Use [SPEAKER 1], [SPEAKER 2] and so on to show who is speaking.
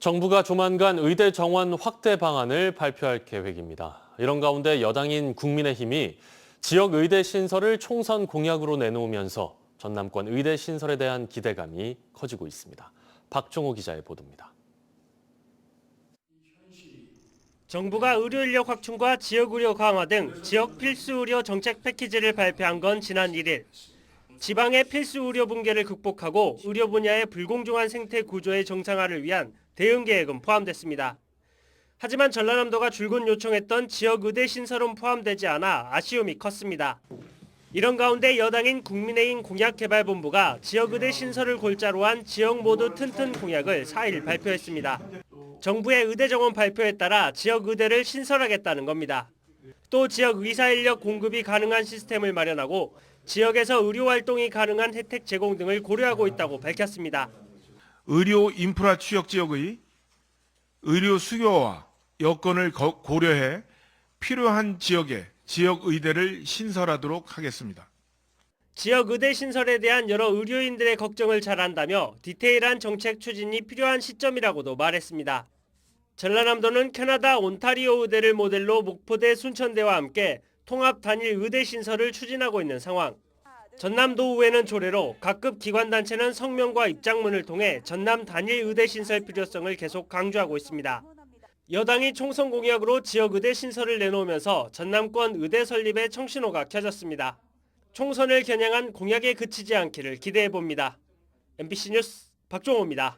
[SPEAKER 1] 정부가 조만간 의대 정원 확대 방안을 발표할 계획입니다. 이런 가운데 여당인 국민의힘이 지역 의대 신설을 총선 공약으로 내놓으면서 전남권 의대 신설에 대한 기대감이 커지고 있습니다. 박종호 기자의 보도입니다.
[SPEAKER 2] 정부가 의료 인력 확충과 지역 의료 강화 등 지역 필수 의료 정책 패키지를 발표한 건 지난 1일. 지방의 필수 의료 붕괴를 극복하고 의료 분야의 불공정한 생태 구조의 정상화를 위한 대응 계획은 포함됐습니다. 하지만 전라남도가 줄곧 요청했던 지역 의대 신설은 포함되지 않아 아쉬움이 컸습니다. 이런 가운데 여당인 국민의힘 공약개발본부가 지역 의대 신설을 골자로 한 지역 모두 튼튼 공약을 4일 발표했습니다. 정부의 의대 정원 발표에 따라 지역 의대를 신설하겠다는 겁니다. 또 지역 의사 인력 공급이 가능한 시스템을 마련하고 지역에서 의료 활동이 가능한 혜택 제공 등을 고려하고 있다고 밝혔습니다.
[SPEAKER 3] 의료 인프라 취역 지역의 의료 수요와 여건을 거- 고려해 필요한 지역에 지역 의대를 신설하도록 하겠습니다.
[SPEAKER 2] 지역 의대 신설에 대한 여러 의료인들의 걱정을 잘 안다며 디테일한 정책 추진이 필요한 시점이라고도 말했습니다. 전라남도는 캐나다 온타리오 의대를 모델로 목포대 순천대와 함께 통합 단일 의대 신설을 추진하고 있는 상황. 전남도 의회는 조례로 각급 기관단체는 성명과 입장문을 통해 전남 단일 의대 신설 필요성을 계속 강조하고 있습니다. 여당이 총선 공약으로 지역 의대 신설을 내놓으면서 전남권 의대 설립에 청신호가 켜졌습니다. 총선을 겨냥한 공약에 그치지 않기를 기대해 봅니다. MBC 뉴스 박종호입니다.